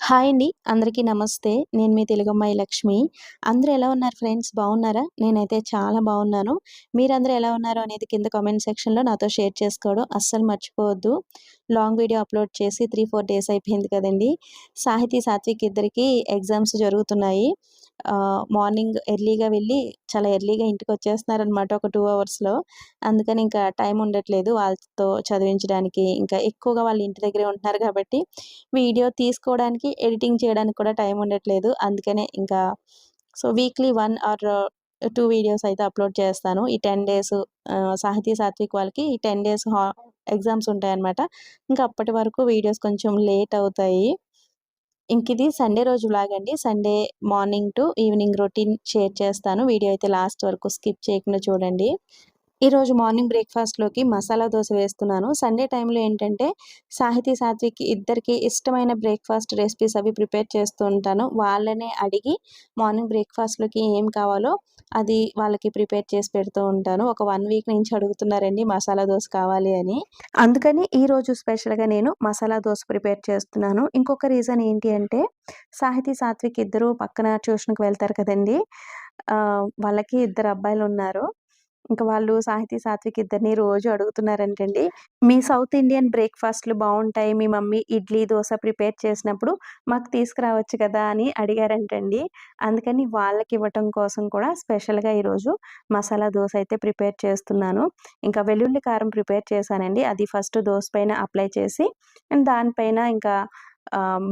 Hi అండి. అందరికీ నమస్తే. నేను మీ తెలుగమ్మాయి లక్ష్మి. అందరూ ఎలా ఉన్నారు ఫ్రెండ్స్? బాగున్నారా? నేనైతే చాలా బాగున్నాను. మీరందరూ ఎలా ఉన్నారు అనేది కింద కామెంట్ సెక్షన్లో నాతో షేర్ చేసుకోవడం అస్సలు మర్చిపోవద్దు. లాంగ్ వీడియో అప్లోడ్ చేసి త్రీ ఫోర్ డేస్ అయిపోయింది కదండి. సాహితీ సాత్విక్ ఇద్దరికి ఎగ్జామ్స్ జరుగుతున్నాయి. మార్నింగ్ ఎర్లీగా వెళ్ళి చాలా ఎర్లీగా ఇంటికి వచ్చేస్తున్నారనమాట ఒక టూ అవర్స్లో అందుకని ఇంకా టైం ఉండట్లేదు వాళ్ళతో చదివించడానికి. ఇంకా ఎక్కువగా వాళ్ళు ఇంటి దగ్గరే ఉంటున్నారు కాబట్టి వీడియో తీసుకోవడానికి ఎడిటింగ్ చేయడానికి కూడా టైం ఉండట్లేదు. అందుకనే ఇంకా so weekly one or two videos అయితే అప్లోడ్ చేస్తాను. ఈ టెన్ డేస్ సాహితీ సాత్విక్ వాళ్ళకి ఈ టెన్ డేస్ హా ఎగ్జామ్స్ ఉంటాయన్నమాట. ఇంకా అప్పటి వరకు వీడియోస్ కొంచెం లేట్ అవుతాయి. ఇంక ఇది సండే రోజు లాగండి Sunday morning to evening routine share చేస్తాను. వీడియో అయితే లాస్ట్ వరకు స్కిప్ చేయకుండా చూడండి. ఈరోజు మార్నింగ్ బ్రేక్ఫాస్ట్లోకి మసాలా దోశ వేస్తున్నాను. సండే టైంలో ఏంటంటే సాహితీ సాత్విక్ ఇద్దరికి ఇష్టమైన బ్రేక్ఫాస్ట్ రెసిపీస్ అవి ప్రిపేర్ చేస్తూ ఉంటాను. వాళ్ళనే అడిగి మార్నింగ్ బ్రేక్ఫాస్ట్లోకి ఏం కావాలో అది వాళ్ళకి ప్రిపేర్ చేసి పెడుతూ ఉంటాను. ఒక వన్ వీక్ నుంచి అడుగుతున్నారండి మసాలా దోశ కావాలి అని. అందుకని ఈరోజు స్పెషల్గా నేను మసాలా దోశ ప్రిపేర్ చేస్తున్నాను. ఇంకొక రీజన్ ఏంటి అంటే సాహితీ సాత్విక్ ఇద్దరు పక్కన ట్యూషన్కి వెళ్తారు కదండి. వాళ్ళకి ఇద్దరు అబ్బాయిలు ఉన్నారు. ఇంకా వాళ్ళు సాహితీ సాత్విక్ ఇద్దరిని రోజు అడుగుతున్నారంటండి. మీ సౌత్ ఇండియన్ బ్రేక్ఫాస్ట్లు బాగుంటాయి మీ మమ్మీ ఇడ్లీ దోశ ప్రిపేర్ చేసినప్పుడు మాకు తీసుకురావచ్చు కదా అని అడిగారంటండి. అందుకని వాళ్ళకి ఇవ్వటం కోసం కూడా స్పెషల్గా ఈరోజు మసాలా దోశ అయితే ప్రిపేర్ చేస్తున్నాను. ఇంకా వెల్లుల్లి కారం ప్రిపేర్ చేశానండి. అది ఫస్ట్ దోశ పైన అప్లై చేసి అండ్ దానిపైన ఇంకా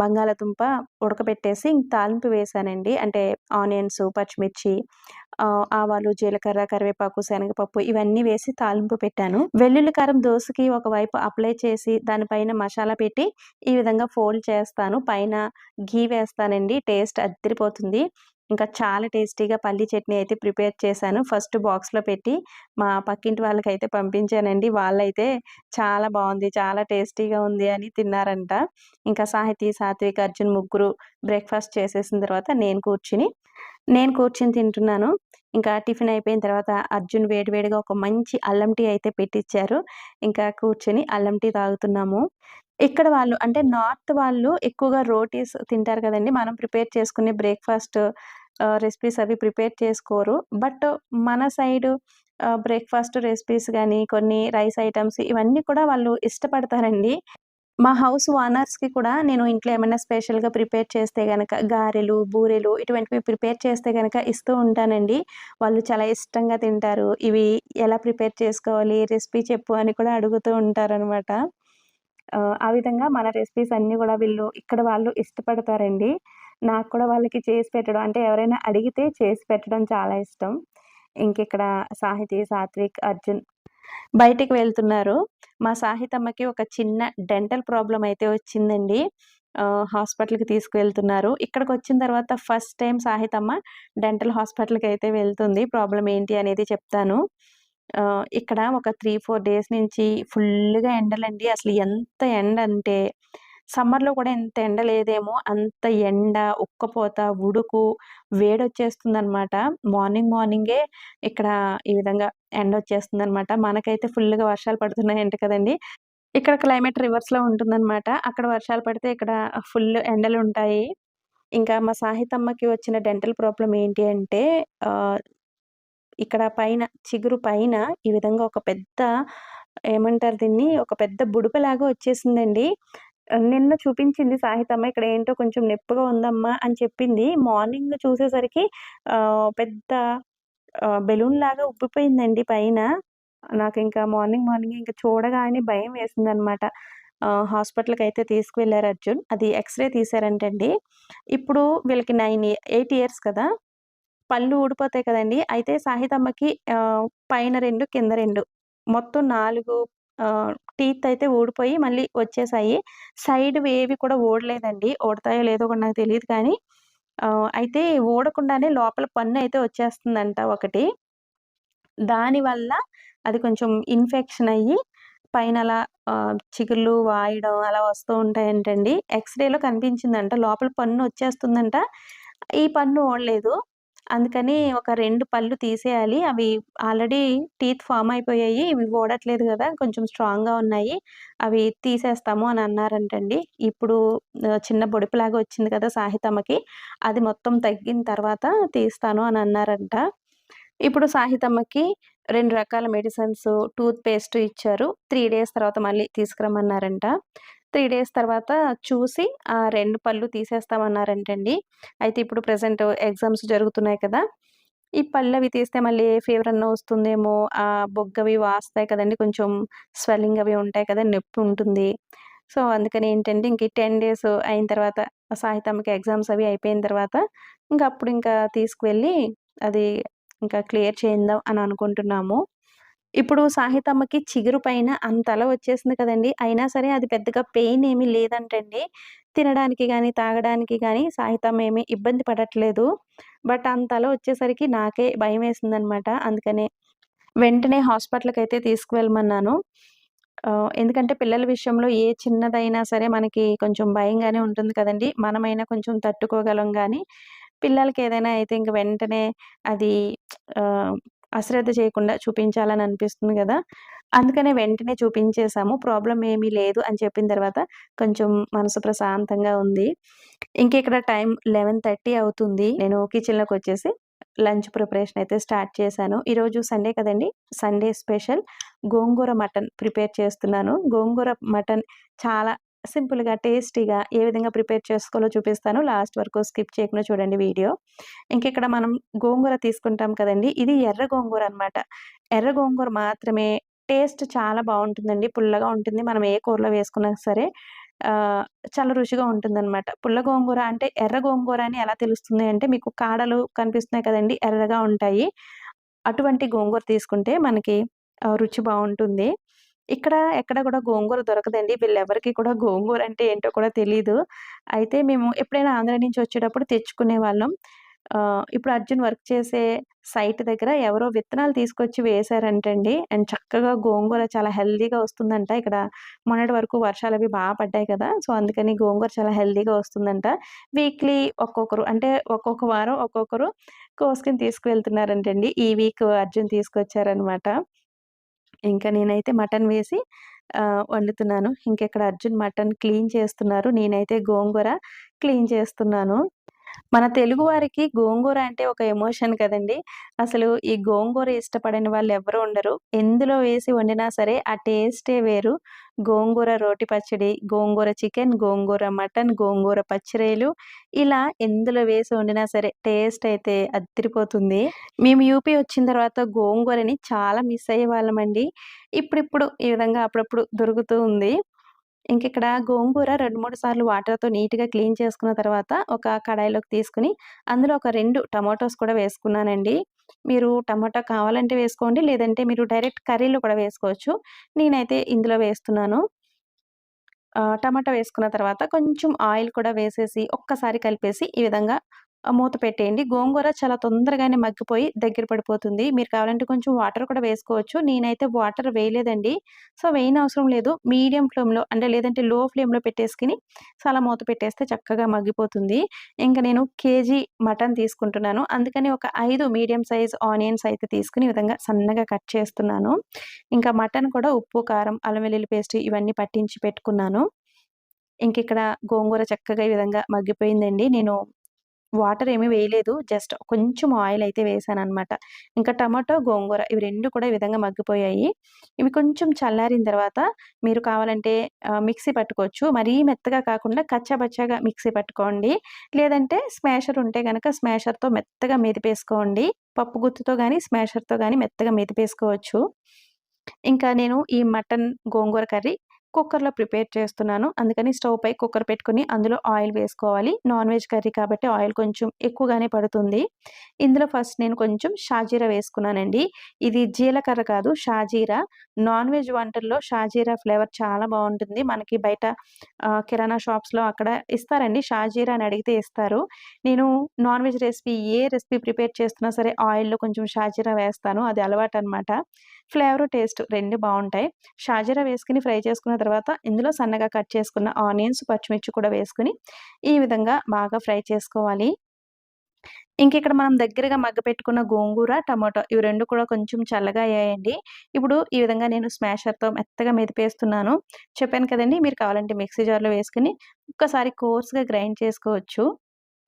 బంగాళదుంప ఉడకబెట్టేసి తాలింపు వేసానండి. అంటే ఆనియన్స్ పచ్చిమిర్చి ఆవాలు జీలకర్ర కరివేపాకు శనగపప్పు ఇవన్నీ వేసి తాలింపు పెట్టాను. వెల్లుల్లి కారం దోశకి ఒకవైపు అప్లై చేసి దానిపైన మసాలా పెట్టి ఈ విధంగా ఫోల్డ్ చేస్తాను. పైన ఘీ వేస్తానండి. టేస్ట్ అద్దరిపోతుంది. ఇంకా చాలా టేస్టీగా పల్లీ చట్నీ అయితే ప్రిపేర్ చేశాను. ఫస్ట్ బాక్స్లో పెట్టి మా పక్కింటి వాళ్ళకి అయితే పంపించానండి. వాళ్ళైతే చాలా బాగుంది చాలా టేస్టీగా ఉంది అని తిన్నారంట. ఇంకా సాహితీ సాత్విక్ అర్జున్ ముగ్గురు బ్రేక్ఫాస్ట్ చేసేసిన తర్వాత నేను కూర్చుని నేను కూర్చుని తింటున్నాను. ఇంకా టిఫిన్ అయిపోయిన తర్వాత అర్జున్ వేడివేడిగా ఒక మంచి అల్లం టీ అయితే పెట్టించారు ఇంకా కూర్చొని అల్లం టీ తాగుతున్నాము. ఇక్కడ వాళ్ళు అంటే నార్త్ వాళ్ళు ఎక్కువగా రోటీస్ తింటారు కదండి. మనం ప్రిపేర్ చేసుకునే బ్రేక్ఫాస్ట్ రెసిపీస్ అవి ప్రిపేర్ చేసుకోరు. బట్ మన సైడ్ బ్రేక్ఫాస్ట్ రెసిపీస్ కానీ కొన్ని రైస్ ఐటమ్స్ ఇవన్నీ కూడా వాళ్ళు ఇష్టపడతారండి. మా హౌస్ ఓనర్స్కి కూడా నేను ఇంట్లో ఏమైనా స్పెషల్గా ప్రిపేర్ చేస్తే కనుక గారెలు బూరెలు ఇటువంటివి ప్రిపేర్ చేస్తే కనుక ఇస్తూ ఉంటానండి. వాళ్ళు చాలా ఇష్టంగా తింటారు. ఇవి ఎలా ప్రిపేర్ చేసుకోవాలి రెసిపీ చెప్పు అని కూడా అడుగుతూ ఉంటారనమాట ఆ విధంగా మన రెసిపీస్ అన్నీ కూడా వీళ్ళు ఇక్కడ వాళ్ళు ఇష్టపడతారండి. నాకు కూడా వాళ్ళకి చేసి పెట్టడం అంటే ఎవరైనా అడిగితే చేసి పెట్టడం చాలా ఇష్టం. ఇంక ఇక్కడ సాహితీ సాత్విక్ అర్జున్ బయటికి వెళ్తున్నారు. మా సాహితమ్మకి ఒక చిన్న డెంటల్ ప్రాబ్లం అయితే వచ్చిందండి. హాస్పిటల్కి తీసుకువెళ్తున్నారు. ఇక్కడికి వచ్చిన తర్వాత ఫస్ట్ టైం సాహితమ్మ డెంటల్ హాస్పిటల్కి అయితే వెళ్తుంది. ప్రాబ్లం ఏంటి అనేది చెప్తాను. ఇక్కడ ఒక త్రీ ఫోర్ డేస్ నుంచి ఫుల్గా ఎండలండి. అసలు ఎంత ఎండ అంటే సమ్మర్లో కూడా ఎంత ఎండ లేదేమో అంత ఎండ ఉక్కపోత ఉడుకు వేడి అనమాట మార్నింగ్ మార్నింగే ఇక్కడ ఈ విధంగా ఎండ వచ్చేస్తుందన్నమాట మనకైతే ఫుల్గా వర్షాలు పడుతున్నాయంట కదండి. ఇక్కడ క్లైమేట్ రివర్స్లో ఉంటుందన్నమాట అక్కడ వర్షాలు పడితే ఇక్కడ ఫుల్ ఎండలు ఉంటాయి. ఇంకా మా సాహితమ్మకి వచ్చిన డెంటల్ ప్రాబ్లం ఏంటి అంటే ఇక్కడ పైన చిగురు పైన ఈ విధంగా ఒక పెద్ద ఏమంటారు దీన్ని? ఒక పెద్ద బుడుపలాగా వచ్చేసిందండి. నిన్న చూపించింది సాహితమ్మ ఇక్కడ ఏంటో కొంచెం నొప్పిగా ఉందమ్మా అని చెప్పింది. మార్నింగ్ చూసేసరికి పెద్ద బెలూన్ లాగా ఉబ్బిపోయిందండి పైన. నాకు ఇంకా మార్నింగ్ మార్నింగ్ ఇంకా చూడగానే భయం వేసిందనమాట. హాస్పిటల్కి అయితే తీసుకువెళ్ళారు అర్జున్. అది ఎక్స్రే తీసారంటండి ఇప్పుడు వీళ్ళకి నైన్ ఎయిట్ ఇయర్స్ కదా. పళ్ళు ఊడిపోతాయి కదండి. అయితే సాహితమ్మకి పైన రెండు కింద రెండు. మొత్తం నాలుగు టీత్ అయితే ఊడిపోయి మళ్ళీ వచ్చేసాయి. సైడ్ ఏవి కూడా ఊడలేదండి. ఊడతాయో లేదో కూడా నాకు తెలియదు కానీ అయితే ఊడకుండానే లోపల పన్ను అయితే వచ్చేస్తుందంట ఒకటి. దానివల్ల అది కొంచెం ఇన్ఫెక్షన్ అయ్యి పైన అలా చిగుళ్ళు వాయడం అలా వస్తూ ఉంటాయంటండి. ఎక్స్రేలో కనిపించిందంట. లోపల పన్ను వచ్చేస్తుందంట. ఈ పన్ను ఓడలేదు అందుకని ఒక 2 పళ్ళు తీసేయాలి. అవి ఆల్రెడీ టీత్ ఫార్మ్ అయిపోయాయి. ఇవి ఊడట్లేదు గదా! కొంచెం స్ట్రాంగ్‌గా ఉన్నాయి. అవి తీసేస్తాము అని అన్నారంటండి. ఇప్పుడు చిన్న బొడిపులాగా వచ్చింది కదా! సాహితమ్మకి. అది మొత్తం తగ్గిన తర్వాత తీస్తాను అని అన్నారంట. ఇప్పుడు సాహితమ్మకి 2 రకాల మెడిసిన్స్, టూత్ పేస్ట్ ఇచ్చారు. 3 డేస్ తర్వాత మళ్ళీ తీసుకురమ్మన్నారంట. త్రీ డేస్ తర్వాత చూసి ఆ రెండు పళ్ళు తీసేస్తామన్నారంటండి. అయితే ఇప్పుడు ప్రజెంట్ ఎగ్జామ్స్ జరుగుతున్నాయి కదా! ఈ పళ్ళు అవి తీస్తే మళ్ళీ ఏ ఫీవర్ అన్న వస్తుందేమో, ఆ బొగ్గవి వాస్తాయి కదండి కొంచెం స్వెల్లింగ్ అవి ఉంటాయి కదా! నొప్పి ఉంటుంది. సో, అందుకని ఏంటంటే ఇంక టెన్ డేస్ అయిన తర్వాత సాహితమ్మకి ఎగ్జామ్స్ అవి అయిపోయిన తర్వాత ఇంకా అప్పుడు ఇంకా తీసుకువెళ్ళి అది ఇంకా క్లియర్ చేయిందాం అని అనుకుంటున్నాము. ఇప్పుడు సాహితమ్మకి చిగురు పైన అంతలా వచ్చేసింది కదండీ! అయినా సరే అది పెద్దగా పెయిన్ ఏమీ లేదంటండి. తినడానికి కానీ తాగడానికి కానీ సాహితమ్మ ఏమీ ఇబ్బంది పడట్లేదు. బట్ అంతలా వచ్చేసరికి నాకే భయం వేసిందనమాట అందుకనే వెంటనే హాస్పిటల్కి అయితే తీసుకువెళ్ళమన్నాను. ఎందుకంటే పిల్లల విషయంలో ఏ చిన్నదైనా సరే మనకి కొంచెం భయంగానే ఉంటుంది కదండి మనమైనా కొంచెం తట్టుకోగలం కానీ పిల్లలకి ఏదైనా అయితే ఇంక వెంటనే అది అశ్రద్ధ చేయకుండా చూపించాలని అనిపిస్తుంది కదా అందుకనే వెంటనే చూపించేసాము. ప్రాబ్లం ఏమీ లేదు అని చెప్పిన తర్వాత కొంచెం మనసు ప్రశాంతంగా ఉంది. ఇంకిక్కడ టైం 11:30 అవుతుంది. నేను కిచెన్‌లోకొచ్చేసి లంచ్ ప్రిపరేషన్ అయితే స్టార్ట్ చేశాను. ఈరోజు సండే కదండీ! Sunday special gongura mutton prepare చేస్తున్నాను. గోంగూర మటన్ చాలా సింపుల్‌గా, టేస్టీగా ఏ విధంగా ప్రిపేర్ చేసుకోవాలో చూపిస్తాను. లాస్ట్ వరకు స్కిప్ చేయకుండా చూడండి వీడియో. ఇంకిక్కడ మనం గోంగూర తీసుకుంటాం కదండి ఇది ఎర్ర గోంగూర అనమాట. ఎర్ర గోంగూర మాత్రమే టేస్ట్ చాలా బాగుంటుందండి పుల్లగా ఉంటుంది. మనం ఏ కూరలో వేసుకున్నా సరే చాలా రుచిగా ఉంటుందన్నమాట పుల్ల గోంగూర అంటే ఎర్ర గోంగూర అని ఎలా తెలుస్తుంది అంటే మీకు కాడలు కనిపిస్తున్నాయి కదండి ఎర్రగా ఉంటాయి. అటువంటి గోంగూర తీసుకుంటే మనకి రుచి బాగుంటుంది ఇక్కడ ఎక్కడ కూడా గోంగూర దొరకదండి. వీళ్ళెవరికి కూడా గోంగూర అంటే ఏంటో కూడా తెలీదు. అయితే మేము ఎప్పుడైనా ఆంధ్ర నుంచి వచ్చేటప్పుడు తెచ్చుకునే వాళ్ళం ఇప్పుడు అర్జున్ వర్క్ చేసే సైట్ దగ్గర ఎవరో విత్తనాలు తీసుకొచ్చి వేశారంటండి. అండ్ చక్కగా గోంగూర చాలా హెల్దీగా వస్తుందంట. ఇక్కడ మొన్నటి వరకు వర్షాలు అవి బాగా పడ్డాయి కదా! సో, అందుకని గోంగూర చాలా హెల్దీగా వస్తుందంట. వీక్లీ ఒక్కొక్కరు అంటే ఒక్కొక్క వారం ఒక్కొక్కరు కోసుకొని తీసుకువెళ్తున్నారంటండి. ఈ వీక్ అర్జున్ తీసుకొచ్చారనమాట. ఇంకా నేనైతే మటన్ వేసి వండుతున్నాను. ఇంకెక్కడ అర్జున్ మటన్ క్లీన్ చేస్తున్నారు. నేనైతే గోంగూర క్లీన్ చేస్తున్నాను. మన తెలుగు వారికి గోంగూర అంటే ఒక ఎమోషన్ కదండి అసలు ఈ గోంగూర ఇష్టపడని వాళ్ళు ఎవరు ఉండరు. ఎందులో వేసి వండినా సరే ఆ టేస్టే వేరు. గోంగూర రోటి పచ్చడి, గోంగూర చికెన్, గోంగూర మటన్, గోంగూర పచ్చిరేలు ఇలా ఎందులో వేసి వండినా సరే టేస్ట్ అయితే అద్దిరిపోతుంది. మేము యూపీ వచ్చిన తర్వాత గోంగూరని చాలా మిస్ అయ్యే వాళ్ళమండి ఇప్పుడిప్పుడు ఈ విధంగా అప్పుడప్పుడు దొరుకుతూ ఉంది. ఇంకిక్కడ గోంగూర 2, 3 సార్లు వాటర్‌తో నీట్‌గా క్లీన్ చేసుకున్న తర్వాత ఒక కడాయిలోకి తీసుకుని అందులో ఒక రెండు టమాటోస్ కూడా వేసుకున్నానండి. మీరు టమాటా కావాలంటే వేసుకోండి. లేదంటే మీరు డైరెక్ట్ కర్రీలో కూడా వేసుకోవచ్చు. నేనైతే ఇందులో వేస్తున్నాను. టమాటా వేసుకున్న తర్వాత కొంచెం ఆయిల్ కూడా వేసేసి ఒక్కసారి కలిపేసి ఈ విధంగా మూత పెట్టేయండి. గోంగూర చాలా తొందరగానే మగ్గిపోయి దగ్గర పడిపోతుంది. మీరు కావాలంటే కొంచెం వాటర్ కూడా వేసుకోవచ్చు. నేనైతే వాటర్ వేయలేదండి. సో, వేయనవసరం లేదు. మీడియం ఫ్లేమ్‌లో అంటే లేదంటే లో ఫ్లేమ్‌లో పెట్టేసుకుని చాలా మూత పెట్టేస్తే చక్కగా మగ్గిపోతుంది. ఇంకా నేను కేజీ మటన్ తీసుకుంటున్నాను. అందుకని ఒక ఐదు మీడియం సైజ్ ఆనియన్స్ అయితే తీసుకుని విధంగా సన్నగా కట్ చేస్తున్నాను. ఇంకా మటన్ కూడా ఉప్పు, కారం, అల్లం వెల్లుల్లి పేస్ట్ ఇవన్నీ పట్టించి పెట్టుకున్నాను. ఇంకిక్కడ గోంగూర చక్కగా ఈ విధంగా మగ్గిపోయిందండి. నేను వాటర్ ఏమి వేయలేదు. జస్ట్ కొంచెం ఆయిల్ అయితే వేసాను అనమాట ఇంకా టమాటో, గోంగూర ఇవి రెండు కూడా ఈ విధంగా మగ్గిపోయాయి. ఇవి కొంచెం చల్లారిన తర్వాత మీరు కావాలంటే మిక్సీ పట్టుకోవచ్చు. మరీ మెత్తగా కాకుండా కచ్చాబచ్చాగా మిక్సీ పట్టుకోండి. లేదంటే స్మాషర్ ఉంటే గనక స్మాషర్‌తో మెత్తగా మెదిపేసుకోండి. పప్పు గుత్తుతో కానీ స్మాషర్‌తో కానీ మెత్తగా మెదిపేసుకోవచ్చు. ఇంకా నేను ఈ మటన్, గోంగూర కర్రీ కుక్కర్‌లో ప్రిపేర్ చేస్తున్నాను. అందుకని స్టవ్ పై కుక్కర్ పెట్టుకొని అందులో ఆయిల్ వేసుకోవాలి. నాన్ వెజ్ కర్రీ కాబట్టి ఆయిల్ కొంచెం ఎక్కువగానే పడుతుంది. ఇందులో ఫస్ట్ నేను కొంచెం షాజీరా వేసుకున్నానండి. ఇది జీలకర్ర కాదు షాజీరా. నాన్ వెజ్ వంటల్లో షాజీరా ఫ్లేవర్ చాలా బాగుంటుంది మనకి బయట కిరాణా షాప్స్‌లో అక్కడ ఇస్తారండి. షాజీరా అని అడిగితే ఇస్తారు. నేను నాన్ వెజ్ రెసిపీ ఏ రెసిపీ ప్రిపేర్ చేస్తున్నా సరే ఆయిల్‌లో కొంచెం షాజీరా వేస్తాను. అది అలవాటు అనమాట ఫ్లేవర్ టేస్ట్ రెండు బాగుంటాయి షాజీరా వేసుకొని ఫ్రై చేసుకున్న తర్వాత ఇందులో సన్నగా కట్ చేసుకున్న ఆనియన్స్, పచ్చిమిర్చి కూడా వేసుకొని ఈ విధంగా బాగా ఫ్రై చేసుకోవాలి. ఇంక ఇక్కడ మనం దగ్గరగా మగ్గ పెట్టుకున్న గోంగూర, టమాటో ఇవి రెండు కూడా కొంచెం చల్లగా అయ్యాయండి. ఇప్పుడు ఈ విధంగా నేను స్మాషర్‌తో మెత్తగా మెదిపేస్తున్నాను. చెప్పాను కదండి మీరు కావాలంటే మిక్సీ జార్‌లో వేసుకుని ఒక్కసారి కోర్స్‌గా గ్రైండ్ చేసుకోవచ్చు.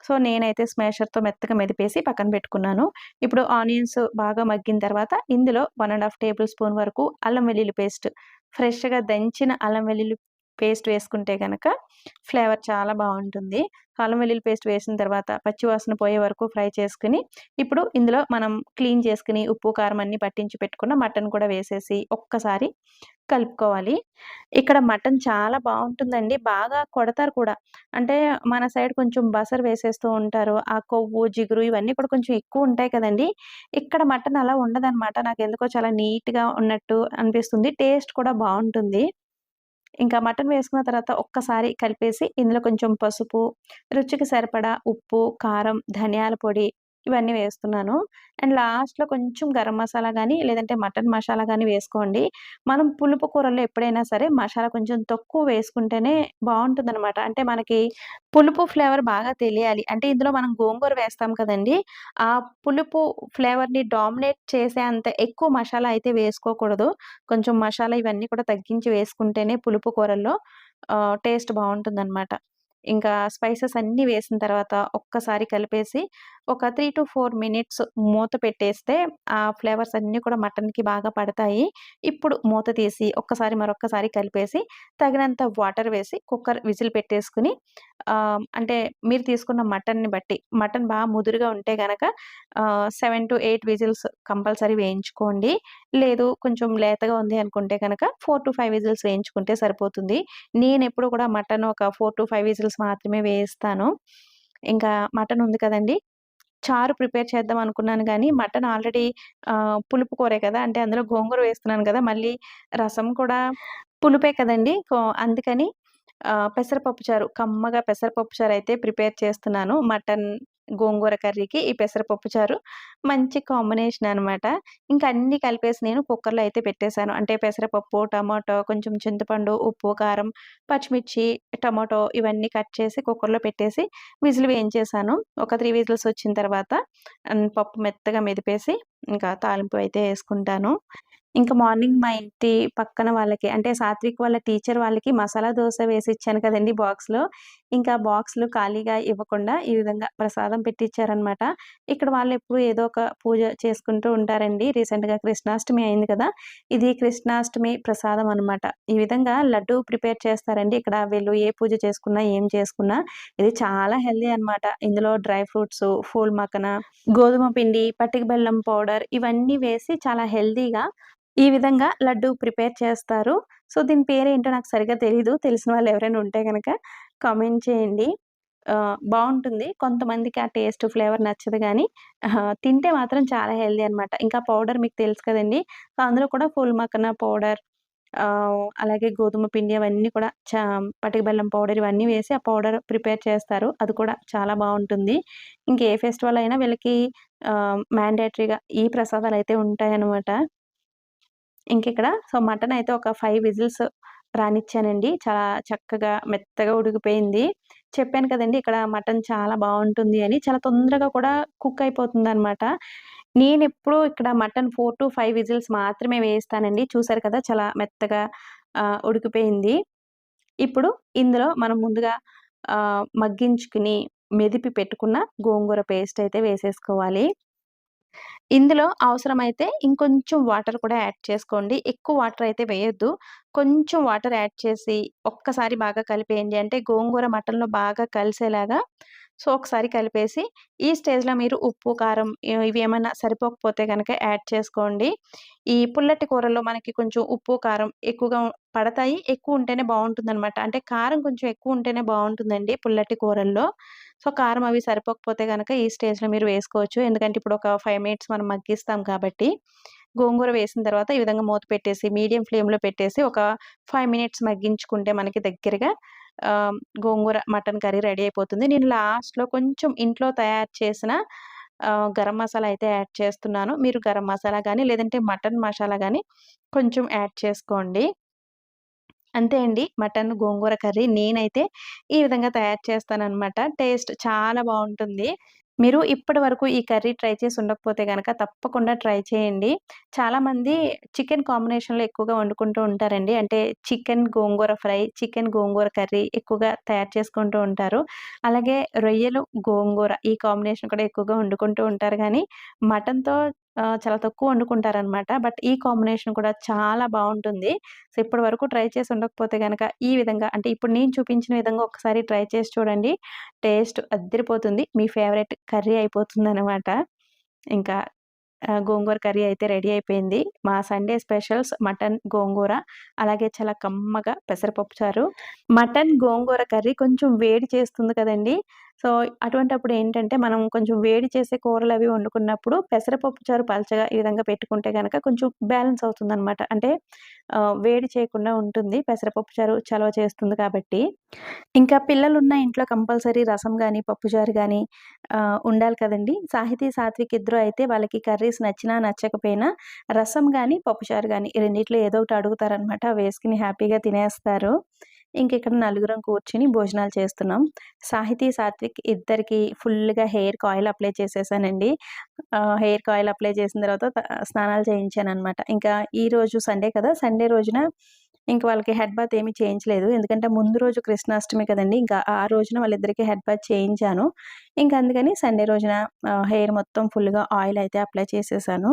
సో, నేనైతే స్మాషర్‌తో మెత్తగా మెదిపేసి పక్కన పెట్టుకున్నాను. ఇప్పుడు ఆనియన్స్ బాగా మగ్గిన తర్వాత ఇందులో one and half tablespoon వరకు అల్లం వెల్లుల్లి పేస్ట్ ఫ్రెష్‌గా దంచిన అల్లం వెల్లుల్లి పేస్ట్ వేసుకుంటే కనుక ఫ్లేవర్ చాలా బాగుంటుంది అల్లం వెల్లుల్లి పేస్ట్ వేసిన తర్వాత పచ్చివాసన పోయే వరకు ఫ్రై చేసుకొని, ఇప్పుడు ఇందులో మనం క్లీన్ చేసుకుని ఉప్పు, కారం అన్నీ పట్టించి పెట్టుకున్న మటన్ కూడా వేసేసి ఒక్కసారి కలుపుకోవాలి. ఇక్కడ మటన్ చాలా బాగుంటుందండి బాగా కొడతారు కూడా. అంటే మన సైడ్ కొంచెం బసర్ వేసేస్తూ ఉంటారు. ఆ కొవ్వు, జిగురు ఇవన్నీ కూడా కొంచెం ఎక్కువ ఉంటాయి కదండీ! ఇక్కడ మటన్ అలా ఉండదన్నమాట నాకు ఎందుకో చాలా నీట్‌గా ఉన్నట్టు అనిపిస్తుంది. టేస్ట్ కూడా బాగుంటుంది ఇంకా మటన్ వేసుకున్న తర్వాత ఒక్కసారి కలిపేసి ఇందులో కొంచెం పసుపు, రుచికి సరిపడా ఉప్పు, కారం, ధనియాల పొడి ఇవన్నీ వేస్తున్నాను. అండ్ లాస్ట్‌లో కొంచెం గరం మసాలా కానీ లేదంటే మటన్ మసాలా కానీ వేసుకోండి. మనం పులుపు కూరల్లో ఎప్పుడైనా సరే మసాలా కొంచెం తక్కువ వేసుకుంటేనే బావుంటుందనమాట. అంటే మనకి పులుపు ఫ్లేవర్ బాగా తెలియాలి. అంటే ఇందులో మనం గోంగూర వేస్తాం కదండీ! ఆ పులుపు ఫ్లేవర్‌ని డామినేట్ చేసే అంత ఎక్కువ మసాలా అయితే వేసుకోకూడదు. కొంచెం మసాలా ఇవన్నీ కూడా తగ్గించి వేసుకుంటేనే పులుపు కూరల్లో టేస్ట్ టేస్ట్ బావుంటుందనమాట. ఇంకా స్పైసెస్ అన్నీ వేసిన తర్వాత ఒక్కసారి కలిపేసి ఒక 3-4 మినిట్స్ మూత పెట్టేస్తే ఆ ఫ్లేవర్స్ అన్నీ కూడా మటన్‌కి బాగా పడతాయి. ఇప్పుడు మూత తీసి ఒక్కసారి మరొక్కసారి కలిపేసి తగినంత వాటర్ వేసి కుక్కర్ విజిల్ పెట్టేసుకొని అంటే మీరు తీసుకున్న మటన్‌ని బట్టి మటన్ బాగా ముదురుగా ఉంటే కనుక seven to eight whistles compulsory వేయించుకోండి. లేదు కొంచెం లేతగా ఉంది అనుకుంటే కనుక ఫోర్ టు ఫైవ్ విజిల్స్ వేయించుకుంటే సరిపోతుంది. నేను ఎప్పుడు కూడా మటన్ ఒక 4-5 విజిల్స్ మాత్రమే వేయిస్తాను. ఇంకా మటన్ ఉంది కదండి చారు ప్రిపేర్ చేద్దాం అనుకున్నాను కానీ మటన్ ఆల్రెడీ పులుపు కూరే కదా! అంటే అందులో గోంగూర వేస్తున్నాను కదా! మళ్ళీ రసం కూడా పులుపే కదండి అందుకని పెసరపప్పు చారు కమ్మగా పెసరపప్పు చారు అయితే ప్రిపేర్ చేస్తున్నాను. మటన్, గోంగూర కర్రీకి ఈ పెసరపప్పు చారు మంచి కాంబినేషన్ అనమాట. ఇంకా అన్నీ కలిపేసి నేను కుక్కర్‌లో అయితే పెట్టేశాను అంటే పెసరపప్పు, టమాటో, కొంచెం చింతపండు, ఉప్పు, కారం, పచ్చిమిర్చి, టమాటో ఇవన్నీ కట్ చేసి కుక్కర్‌లో పెట్టేసి విజిల్ వేయించేసాను. ఒక త్రీ విజిల్స్ వచ్చిన తర్వాత పప్పు మెత్తగా మెదిపేసి ఇంకా తాలింపు అయితే వేసుకుంటాను ఇంకా మార్నింగ్ మా ఇంటి పక్కన వాళ్ళకి అంటే సాత్విక్ వాళ్ళ టీచర్ వాళ్ళకి మసాలా దోస వేసిచ్చాను కదండి బాక్స్‌లో. ఇంకా బాక్స్‌లు ఖాళీగా ఇవ్వకుండా ఈ విధంగా ప్రసాదం పెట్టించారనమాట ఇక్కడ వాళ్ళు ఎప్పుడు ఏదో ఒక పూజ చేసుకుంటూ ఉంటారండి. రీసెంట్‌గా కృష్ణాష్టమి అయింది కదా! ఇది కృష్ణాష్టమి ప్రసాదం అనమాట. ఈ విధంగా లడ్డు ప్రిపేర్ చేస్తారండి. ఇక్కడ వీళ్ళు ఏ పూజ చేసుకున్నా, ఏం చేసుకున్నా ఇది చాలా హెల్తీ అనమాట. ఇందులో డ్రై ఫ్రూట్స్ ఫూల్ మకన గోధుమ పిండి, పటిక బెల్లం పౌడర్ ఇవన్నీ వేసి చాలా హెల్దీగా ఈ విధంగా లడ్డు ప్రిపేర్ చేస్తారు. సో, దీని పేరేంటో నాకు సరిగ్గా తెలీదు. తెలిసిన వాళ్ళు ఎవరైనా ఉంటే గనక కామెంట్ చేయండి. బాగుంటుంది కొంతమందికి ఆ టేస్ట్, ఫ్లేవర్ నచ్చదు కానీ తింటే మాత్రం చాలా హెల్దీ అనమాట. ఇంకా పౌడర్ మీకు తెలుసు కదండి సో, అందులో కూడా ఫుల్ మక్కన పౌడర్ అలాగే గోధుమ పిండి అవన్నీ కూడా చా పటిక బెల్లం పౌడర్ ఇవన్నీ వేసి ఆ పౌడర్ ప్రిపేర్ చేస్తారు. అది కూడా చాలా బాగుంటుంది ఇంకే ఏ ఫెస్టివల్ అయినా వీళ్ళకి మ్యాండేటరీగా ఈ ప్రసాదాలు అయితే ఉంటాయన్నమాట ఉంటాయనమాట. ఇంకిక్కడ సో, మటన్ అయితే ఒక ఫైవ్ విజిల్స్ రానిచ్చానండి. చాలా చక్కగా మెత్తగా ఉడికిపోయింది. చెప్పాను కదండి ఇక్కడ మటన్ చాలా బాగుంటుంది అని. చాలా తొందరగా కూడా కుక్ అయిపోతుంది అనమాట నేను ఎప్పుడు ఇక్కడ మటన్ 4-5 విజిల్స్ మాత్రమే వేస్తానండి చూసారు కదా! చాలా మెత్తగా ఉడికిపోయింది. ఇప్పుడు ఇందులో మనం ముందుగా మగ్గించుకుని, మెదిపి పెట్టుకున్న గోంగూర పేస్ట్ అయితే వేసేసుకోవాలి. ఇందులో అవసరమైతే ఇంకొంచెం వాటర్ కూడా యాడ్ చేసుకోండి. ఎక్కువ వాటర్ అయితే వేయొద్దు. కొంచెం వాటర్ యాడ్ చేసి ఒక్కసారి బాగా కలిపేయండి. అంటే గోంగూర మటన్‌లో బాగా కలిసేలాగా సో, ఒకసారి కలిపేసి ఈ స్టేజ్‌లో మీరు ఉప్పు, కారం ఇవి ఏమైనా సరిపోకపోతే కనుక యాడ్ చేసుకోండి. ఈ పుల్లటి కూరల్లో మనకి కొంచెం ఉప్పు, కారం ఎక్కువగా పడతాయి. ఎక్కువ ఉంటేనే బాగుంటుంది అంటే కారం కొంచెం ఎక్కువ ఉంటేనే బాగుంటుందండి పుల్లటి కూరల్లో. సో, కారం అవి సరిపోకపోతే కనుక ఈ స్టేజ్‌లో మీరు వేసుకోవచ్చు. ఎందుకంటే ఇప్పుడు ఒక ఫైవ్ మినిట్స్ మనం మగ్గిస్తాం కాబట్టి. గోంగూర వేసిన తర్వాత ఈ విధంగా మూత పెట్టేసి మీడియం ఫ్లేమ్‌లో పెట్టేసి ఒక ఫైవ్ మినిట్స్ మగ్గించుకుంటే మనకి దగ్గరగా గోంగూర మటన్ కర్రీ రెడీ అయిపోతుంది. నేను లాస్ట్‌లో కొంచెం ఇంట్లో తయారు చేసిన గరం మసాలా అయితే యాడ్ చేస్తున్నాను. మీరు గరం మసాలా కానీ లేదంటే మటన్ మసాలా కానీ కొంచెం యాడ్ చేసుకోండి. అంతే అండి. మటన్ గోంగూర కర్రీ నేనైతే ఈ విధంగా తయారు చేస్తాననమాట. టేస్ట్ చాలా బాగుంటుంది మీరు ఇప్పటి వరకు ఈ కర్రీ ట్రై చేసి ఉండకపోతే కనుక తప్పకుండా ట్రై చేయండి. చాలామంది చికెన్ కాంబినేషన్‌లో ఎక్కువగా వండుకుంటూ ఉంటారండి. అంటే chicken gongura fry, chicken gongura curry ఎక్కువగా తయారు చేసుకుంటూ ఉంటారు. అలాగే రొయ్యలు, గోంగూర ఈ కాంబినేషన్ కూడా ఎక్కువగా వండుకుంటూ ఉంటారు కానీ మటన్‌తో చాలా తక్కువ వండుకుంటారనమాట. బట్ ఈ కాంబినేషన్ కూడా చాలా బాగుంటుంది సో, ఇప్పటి వరకు ట్రై చేసి ఉండకపోతే కనుక ఈ విధంగా అంటే ఇప్పుడు నేను చూపించిన విధంగా ఒకసారి ట్రై చేసి చూడండి. టేస్ట్ అద్దరిపోతుంది మీ ఫేవరెట్ కర్రీ అయిపోతుంది అనమాట ఇంకా గోంగూర కర్రీ అయితే రెడీ అయిపోయింది. మా సండే స్పెషల్స్ మటన్, గోంగూర అలాగే చాలా కమ్మగా పెసరపప్పు చారు. మటన్, గోంగూర కర్రీ కొంచెం వేడి చేస్తుంది కదండీ! సో, అటువంటప్పుడు ఏంటంటే మనం కొంచెం వేడి చేసే కూరలు అవి వండుకున్నప్పుడు పెసరపప్పు చారు పలచగా ఈ విధంగా పెట్టుకుంటే కనుక కొంచెం బ్యాలెన్స్ అవుతుందన్నమాట అంటే వేడి చేయకుండా ఉంటుంది. పెసరపప్పు చారు చలవ చేస్తుంది కాబట్టి. ఇంకా పిల్లలు ఉన్న ఇంట్లో కంపల్సరీ రసం కానీ పప్పుచారు కానీ ఉండాలి కదండి సాహితీ, సాత్విక్ ఇద్దరు అయితే వాళ్ళకి కర్రీస్ నచ్చినా, నచ్చకపోయినా రసం కానీ పప్పుచారు కానీ ఈ రెండిట్లో ఏదో ఒకటి అడుగుతారనమాట. వేసుకుని హ్యాపీగా తినేస్తారు. ఇంకిక్కడ నలుగురం కూర్చుని భోజనాలు చేస్తున్నాం. సాహితీ, సాత్విక్ ఇద్దరికి ఫుల్గా హెయిర్ ఆయిల్ అప్లై చేసేసానండి. హెయిర్ ఆయిల్ అప్లై చేసిన తర్వాత స్నానాలు చేయించాను అనమాట ఇంకా ఈరోజు సండే కదా! సండే రోజున ఇంక వాళ్ళకి హెడ్ బాత్ ఏమి చేయించలేదు. ఎందుకంటే ముందు రోజు కృష్ణాష్టమి కదండీ! ఇంకా ఆ రోజున వాళ్ళిద్దరికీ హెడ్ బాత్ చేయించాను. ఇంకా అందుకని సండే రోజున హెయిర్ మొత్తం ఫుల్‌గా ఆయిల్ అయితే అప్లై చేసేసాను.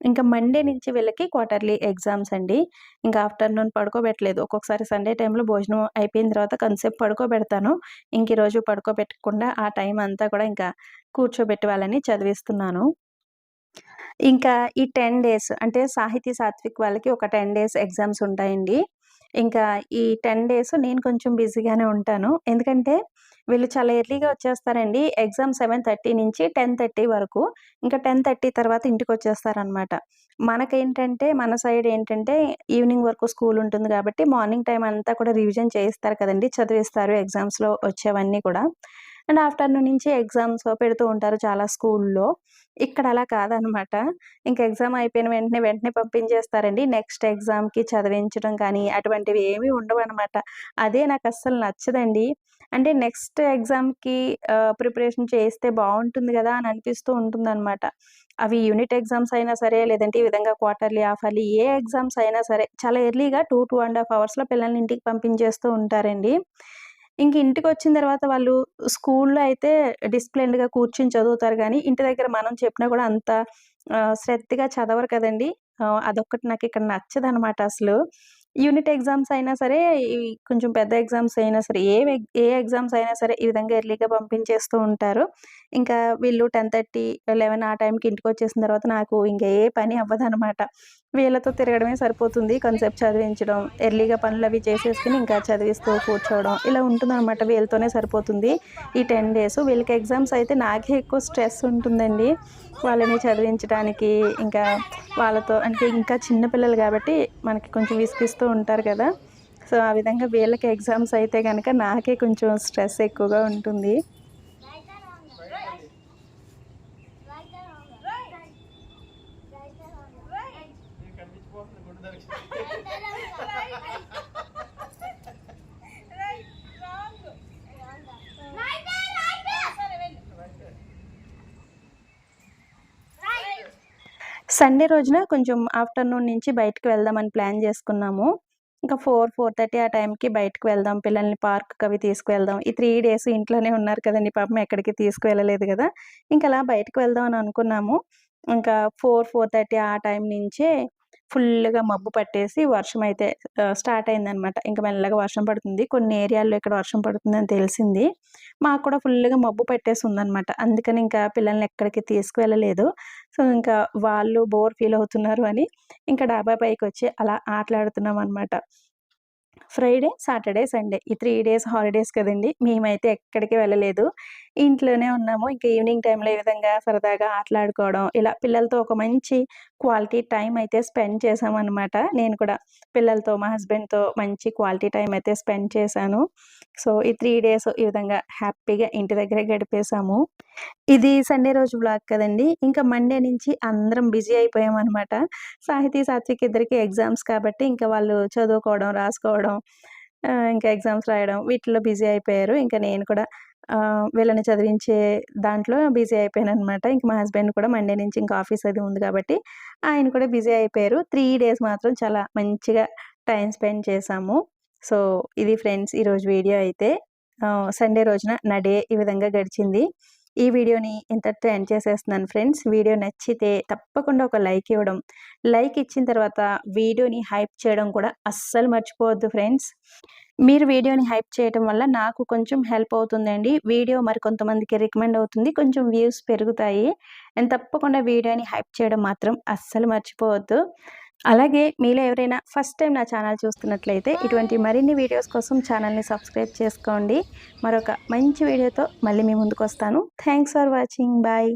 ఇంకా మండే నుంచి వీళ్ళకి క్వార్టర్లీ ఎగ్జామ్స్ అండి. ఇంకా ఆఫ్టర్‌నూన్ పడుకోబెట్టలేదు. ఒక్కొక్కసారి సండే టైంలో భోజనం అయిపోయిన తర్వాత కొంతసేపు పడుకోబెడతాను. ఇంక ఈరోజు పడుకోబెట్టకుండా ఆ టైం అంతా కూడా ఇంకా కూర్చోబెట్టి వాళ్ళని చదివిస్తున్నాను. ఇంకా ఈ 10 డేస్ అంటే సాహితీ, సాత్విక్ వాళ్ళకి ఒక 10 డేస్ ఎగ్జామ్స్ ఉంటాయండి. ఇంకా ఈ 10 డేస్ నేను కొంచెం బిజీగానే ఉంటాను. ఎందుకంటే వీళ్ళు చాలా ఎర్లీగా వచ్చేస్తారండి. ఎగ్జామ్ 7:30 నుంచి 10:30 వరకు. ఇంకా 10:30 తర్వాత ఇంటికి వచ్చేస్తారనమాట మనకేంటంటే మన సైడ్ ఏంటంటే ఈవినింగ్ వరకు స్కూల్ ఉంటుంది కాబట్టి మార్నింగ్ టైం అంతా కూడా రివిజన్ చేయిస్తారు కదండీ! చదివిస్తారు ఎగ్జామ్స్‌లో వచ్చేవన్నీ కూడా. అండ్ ఆఫ్టర్‌నూన్ నుంచి ఎగ్జామ్స్ పెడుతూ ఉంటారు చాలా స్కూల్‌లో. ఇక్కడ అలా కాదనమాట. ఇంకా ఎగ్జామ్ అయిపోయిన వెంటనే, వెంటనే పంపించేస్తారండి. నెక్స్ట్ ఎగ్జామ్‌కి చదివించడం కానీ అటువంటివి ఏమీ ఉండవు అనమాట అదే నాకు అస్సలు నచ్చదండి. అంటే నెక్స్ట్ ఎగ్జామ్‌కి ప్రిపరేషన్ చేస్తే బాగుంటుంది కదా అని అనిపిస్తూ ఉంటుందనమాట. అవి యూనిట్ ఎగ్జామ్స్ అయినా సరే, లేదంటే ఈ విధంగా క్వార్టర్లీ, హాఫర్లీ ఏ ఎగ్జామ్స్ అయినా సరే చాలా ఎర్లీగా 2, 2 ½ అవర్స్‌లో పిల్లల్ని ఇంటికి పంపించేస్తూ ఉంటారండి. ఇంక ఇంటికొచ్చిన తర్వాత వాళ్ళు స్కూల్‌లో అయితే డిసిప్లిన్డ్‌గా కూర్చుని చదువుతారు కానీ ఇంటి దగ్గర మనం చెప్పినా కూడా అంత శ్రద్ధగా చదవరు కదండి అదొక్కటి నాకు ఇక్కడ నచ్చదనమాట అసలు. యూనిట్ ఎగ్జామ్స్ అయినా సరే, కొంచెం పెద్ద ఎగ్జామ్స్ అయినా సరే, ఏ ఏ ఎగ్జామ్స్ అయినా సరే ఈ విధంగా ఎర్లీగా పంపించేస్తూ ఉంటారు. ఇంకా వీళ్ళు 10:30, 11 ఆ టైంకి ఇంటికి వచ్చేసిన తర్వాత నాకు ఇంకా ఏ పని అవ్వదనమాట. వీళ్ళతో తిరగడమే సరిపోతుంది. కొంతసేపు చదివించడం, ఎర్లీగా పనులు అవి చేసేసుకుని ఇంకా చదివిస్తూ కూర్చోవడం ఇలా ఉంటుందన్నమాట వీళ్ళతోనే సరిపోతుంది ఈ 10 డేస్. వీళ్ళకి ఎగ్జామ్స్ అయితే నాకే ఎక్కువ స్ట్రెస్ ఉంటుందండి. వాళ్ళని చదివించడానికి ఇంకా వాళ్ళతో అంటే ఇంకా చిన్నపిల్లలు కాబట్టి మనకి కొంచెం విసిగిస్తూ ఉంటారు కదా! సో, ఆ విధంగా వీళ్ళకి ఎగ్జామ్స్ అయితే కనుక నాకే కొంచెం స్ట్రెస్ ఎక్కువగా ఉంటుంది. సండే రోజున కొంచెం ఆఫ్టర్‌నూన్ నుంచి బయటకు వెళ్దామని ప్లాన్ చేసుకున్నాము ఇంకా 4, 4:30 ఆ టైంకి బయటకి వెళ్దాం. పిల్లల్ని పార్క్ అవి తీసుకువెళ్దాం. ఈ త్రీ డేస్ ఇంట్లోనే ఉన్నారు కదండీ! పాపం ఎక్కడికి తీసుకువెళ్ళలేదు ఇంకా అలా బయటకు వెళ్దాం అని అనుకున్నాము. ఇంకా 4, 4:30 ఆ టైం నుంచే ఫుల్గా మబ్బు పట్టేసి వర్షం అయితే స్టార్ట్ అయిందనమాట. ఇంకా మెల్లగా వర్షం పడుతుంది. కొన్ని ఏరియాల్లో ఇక్కడ వర్షం పడుతుందని తెలిసింది. మాకు కూడా ఫుల్గా మబ్బు పట్టేసి ఉందనమాట. అందుకని ఇంకా పిల్లల్ని ఎక్కడికి తీసుకువెళ్ళలేదు. సో, ఇంకా వాళ్ళు బోర్ ఫీల్ అవుతున్నారు అని ఇంకా డాబా పైకి వచ్చి అలా ఆటలాడుతున్నాం అనమాట ఫ్రైడే, సాటర్డే, సండే ఈ త్రీ డేస్ హాలిడేస్ కదండీ! మేమైతే ఎక్కడికి వెళ్ళలేదు. ఇంట్లోనే ఉన్నాము. ఇంకా ఈవినింగ్ టైంలో ఈ విధంగా సరదాగా ఆటలాడుకోవడం, ఇలా పిల్లలతో ఒక మంచి క్వాలిటీ టైం అయితే స్పెండ్ చేసామన్నమాట నేను కూడా పిల్లలతో, మా హస్బెండ్‌తో మంచి క్వాలిటీ టైం అయితే స్పెండ్ చేశాను. సో, ఈ త్రీ డేస్ ఈ విధంగా హ్యాపీగా ఇంటి దగ్గరే గడిపేశాము. ఇది సండే రోజు బ్లాగ్ కదండి. ఇంకా మండే నుంచి అందరం బిజీ అయిపోయామనమాట. సాహితీ, సాత్విక్ ఇద్దరికి ఎగ్జామ్స్ కాబట్టి ఇంకా వాళ్ళు చదువుకోవడం, రాసుకోవడం ఇంకా ఎగ్జామ్స్ రాయడం వీటిలో బిజీ అయిపోయారు. ఇంకా నేను కూడా వీళ్ళని చదివించే దాంట్లో బిజీ అయిపోయాను అనమాట ఇంకా మా హస్బెండ్ కూడా మండే నుంచి ఇంకా ఆఫీస్ అది ఉంది కాబట్టి ఆయన కూడా బిజీ అయిపోయారు. త్రీ డేస్ మాత్రం చాలా మంచిగా టైం స్పెండ్ చేశాము. సో ఇది ఫ్రెండ్స్ ఈరోజు వీడియో అయితే సండే రోజున నా డే ఈ విధంగా గడిచింది. ఈ వీడియోని ఇంతటితో ఎండ్ చేసేస్తున్నాను ఫ్రెండ్స్. వీడియో నచ్చితే తప్పకుండా ఒక లైక్ ఇవ్వడం. లైక్ ఇచ్చిన తర్వాత వీడియోని హైప్ చేయడం కూడా అస్సలు మర్చిపోవద్దు ఫ్రెండ్స్. మీరు వీడియోని హైప్ చేయడం వల్ల నాకు కొంచెం హెల్ప్ అవుతుందండి. వీడియో మరి కొంతమందికి రికమెండ్ అవుతుంది. కొంచెం వ్యూస్ పెరుగుతాయి. అండ్ తప్పకుండా వీడియోని హైప్ చేయడం మాత్రం అస్సలు మర్చిపోవద్దు. అలాగే మీలో ఎవరైనా ఫస్ట్ టైం నా ఛానల్ చూస్తున్నట్లయితే ఇటువంటి మరిన్ని వీడియోస్ కోసం ఛానల్ని సబ్స్క్రైబ్ చేసుకోండి. మరొక మంచి వీడియోతో మళ్ళీ మీ ముందుకు వస్తాను థ్యాంక్స్ ఫర్ వాచింగ్. బాయ్.